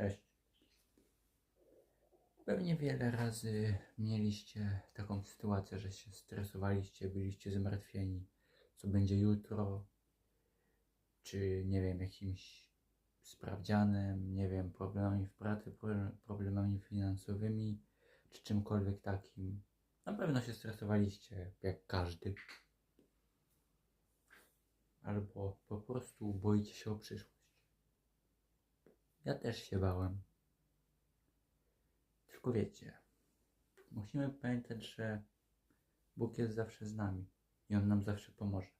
Cześć. Pewnie wiele razy mieliście taką sytuację, że się stresowaliście, byliście zmartwieni, co będzie jutro, czy nie wiem, jakimś sprawdzianem, nie wiem, problemami w pracy, pro- problemami finansowymi, czy czymkolwiek takim. Na pewno się stresowaliście, jak każdy. Albo po prostu boicie się o przyszłość. Ja też się bałem. Tylko wiecie, musimy pamiętać, że Bóg jest zawsze z nami i On nam zawsze pomoże.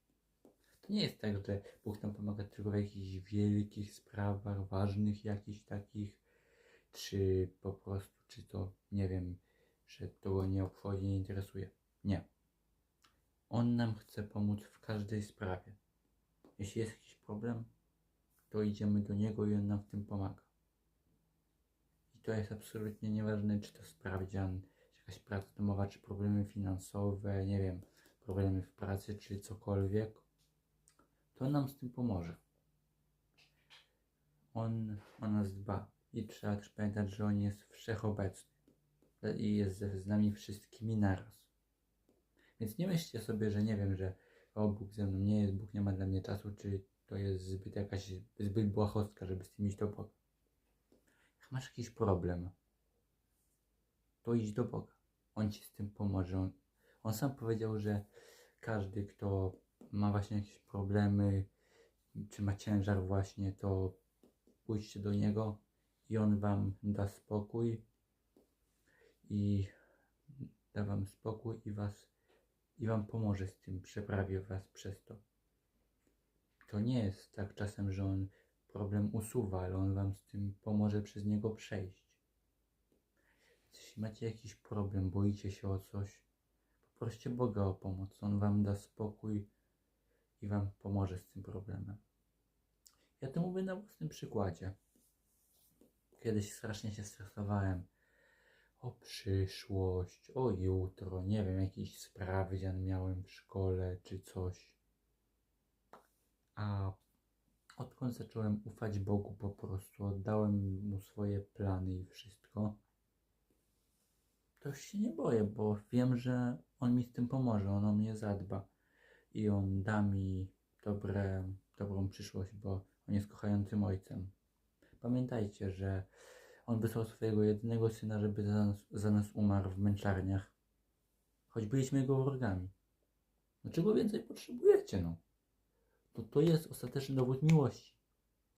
To nie jest tak, że Bóg nam pomaga tylko w jakichś wielkich sprawach, ważnych jakichś takich, czy po prostu, czy to, nie wiem, że to go nie obchodzi, nie interesuje. Nie. On nam chce pomóc w każdej sprawie. Jeśli jest jakiś problem, to idziemy do Niego i On nam w tym pomaga. I to jest absolutnie nieważne, czy to sprawdzian, czy jakaś praca domowa, czy problemy finansowe, nie wiem, problemy w pracy, czy cokolwiek. To nam z tym pomoże. On o nas dba i trzeba też pamiętać, że On jest wszechobecny i jest z nami wszystkimi naraz. Więc nie myślcie sobie, że nie wiem, że o Bóg ze mną nie jest, Bóg nie ma dla mnie czasu, czy to jest zbyt jakaś, zbyt błahostka, żeby z tym iść do Boga. Jak masz jakiś problem, to idź do Boga. On ci z tym pomoże. On, on sam powiedział, że każdy, kto ma właśnie jakieś problemy, czy ma ciężar właśnie, to pójdźcie do Niego i On wam da spokój i da wam spokój i was i wam pomoże z tym, przeprawie was przez to. To nie jest tak czasem, że on problem usuwa, ale on wam z tym pomoże przez niego przejść. Jeśli macie jakiś problem, boicie się o coś, poproście Boga o pomoc. On wam da spokój i wam pomoże z tym problemem. Ja to mówię na własnym przykładzie. Kiedyś strasznie się stresowałem o przyszłość, o jutro, nie wiem, jakiś sprawdzian miałem w szkole czy coś. A odkąd zacząłem ufać Bogu po prostu, oddałem Mu swoje plany i wszystko, to się nie boję, bo wiem, że On mi z tym pomoże, On o mnie zadba i On da mi dobre, dobrą przyszłość, bo On jest kochającym Ojcem. Pamiętajcie, że On wysłał swojego jedynego Syna, żeby za nas, za nas umarł w męczarniach, choć byliśmy Jego wrogami. No czego więcej potrzebujecie, no? To to jest ostateczna dowód miłości.